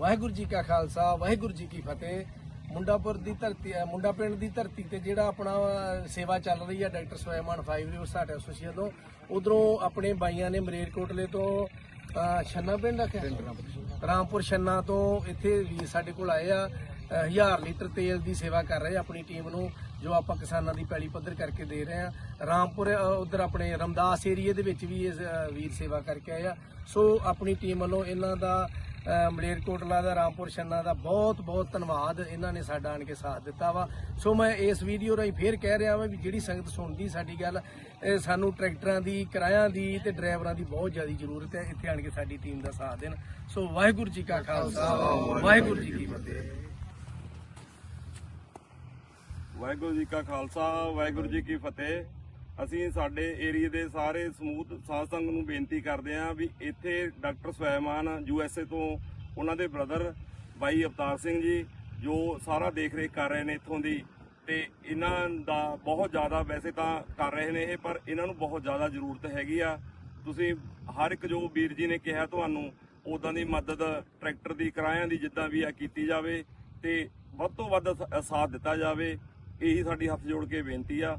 ਵਾਹਿਗੁਰੂ ਜੀ ਕਾ ਖਾਲਸਾ ਵਾਹਿਗੁਰੂ ਜੀ ਕੀ ਫਤਿਹ। ਮੁੰਡਾਪੁਰ ਦੀ ਧਰਤੀ ਮੁੰਡਾ ਪਿੰਡ ਦੀ ਧਰਤੀ ਤੇ ਜਿਹੜਾ ਆਪਣਾ ਸੇਵਾ ਚੱਲ ਰਹੀ ਹੈ ਡਾਕਟਰ ਸੁਲੇਮਾਨ ਫਾਈਵ ਰਿਵਰ ਸਾਡਾ ਐਸੋਸੀਏਸ਼ਨ ਤੋਂ। ਉਧਰੋਂ ਆਪਣੇ ਬਾਈਆਂ ਨੇ ਮਰੇਰਕੋਟਲੇ ਤੋਂ ਛੰਨਾ ਪਿੰਡ ਆਖਿਆ ਰਾਮਪੁਰ ਛੰਨਾ। ਤੋਂ ਇੱਥੇ ਵੀ ਸਾਡੇ ਕੋਲ ਆਏ ਆ। ਹਜ਼ਾਰ ਲੀਟਰ ਤੇਲ ਦੀ ਸੇਵਾ ਕਰ ਰਹੇ ਆਪਣੀ ਟੀਮ ਨੂੰ ਜੋ ਆਪਾਂ ਕਿਸਾਨਾਂ ਦੀ ਪੈਲੀ ਪੱਧਰ ਕਰਕੇ ਦੇ ਰਹੇ ਆ। ਰਾਮਪੁਰ ਉਧਰ ਆਪਣੇ ਰਮਦਾਸ ਏਰੀਏ ਦੇ ਵਿੱਚ ਵੀ ਇਸ ਅ, ਵੀਰ ਸੇਵਾ ਕਰਕੇ ਆਏ ਆ। ਸੋ ਆਪਣੀ ਟੀਮ ਵੱਲੋਂ ਇਹਨਾਂ ਦਾ ਮਲੇਰਕੋਟਲਾ ਦਾ, ਰਾਮਪੁਰ ਛੰਨਾ ਦਾ ਬਹੁਤ ਬਹੁਤ ਧੰਨਵਾਦ ਇਹਨਾਂ ਨੇ ਸਾਡਾ ਆਣ ਕੇ ਸਾਥ ਦਿੱਤਾ ਵਾ। ਸੋ ਮੈਂ ਇਸ ਵੀਡੀਓ ਰਾਹੀਂ ਫੇਰ ਕਹਿ ਰਿਹਾ ਵਾਂ ਵੀ ਜਿਹੜੀ ਸੰਗਤ ਸੁਣਦੀ ਸਾਡੀ ਗੱਲ, ਇਹ ਸਾਨੂੰ ਟਰੈਕਟਰਾਂ ਦੀ, ਕਿਰਾਇਆਂ ਦੀ ਤੇ ਡਰਾਈਵਰਾਂ ਦੀ ਬਹੁਤ ਜ਼ਿਆਦਾ ਜ਼ਰੂਰਤ ਹੈ, ਇੱਥੇ ਆਣ ਕੇ ਸਾਡੀ ਟੀਮ ਦਾ ਸਾਥ ਦੇਣ। ਸੋ ਵਾਹਿਗੁਰੂ ਜੀ ਕਾ ਖਾਲਸਾ, ਵਾਹਿਗੁਰੂ ਜੀ ਕੀ ਫਤਿਹ। ਵਾਹਿਗੁਰੂ ਜੀ ਕਾ ਖਾਲਸਾ, ਵਾਹਿਗੁਰੂ ਜੀ ਕੀ ਫਤਿਹ। ਅਸੀਂ ਸਾਡੇ ਏਰੀਆ ਦੇ ਸਾਰੇ ਸਮੂਹ ਸਾਧ ਸੰਗ ਨੂੰ ਬੇਨਤੀ ਕਰਦੇ ਹਾਂ ਵੀ ਇੱਥੇ doctor Swaiman U S A ਤੋਂ ਉਹਨਾਂ ਦੇ ਬ੍ਰਦਰ ਬਾਈ ਅਵਤਾਰ ਸਿੰਘ ਜੀ, ਜੋ ਸਾਰਾ ਦੇਖ ਰੇਖ ਕਰ ਰਹੇ ਨੇ ਇੱਥੋਂ ਦੀ ਤੇ ਇਹਨਾਂ ਦਾ ਬਹੁਤ ਜ਼ਿਆਦਾ ਵੈਸੇ ਤਾਂ ਕਰ ਰਹੇ ਨੇ ਇਹ, ਪਰ ਇਹਨਾਂ ਨੂੰ ਬਹੁਤ ਜ਼ਿਆਦਾ ਜ਼ਰੂਰਤ ਹੈਗੀ ਆ। ਤੁਸੀਂ ਹਰ ਇੱਕ ਜੋ ਵੀਰ ਜੀ ਨੇ ਕਿਹਾ ਤੁਹਾਨੂੰ ਉਦਾਂ ਦੀ ਮਦਦ ਟਰੈਕਟਰ ਦੀ, ਕਿਰਾਇਆਂ ਦੀ ਜਿੱਦਾਂ ਵੀ ਆ ਕੀਤੀ ਜਾਵੇ ਤੇ ਵੱਧ ਤੋਂ ਵੱਧ ਸਾਥ ਦਿੱਤਾ ਜਾਵੇ, ਇਹੀ ਸਾਡੀ ਹੱਥ ਜੋੜ ਕੇ ਬੇਨਤੀ ਆ।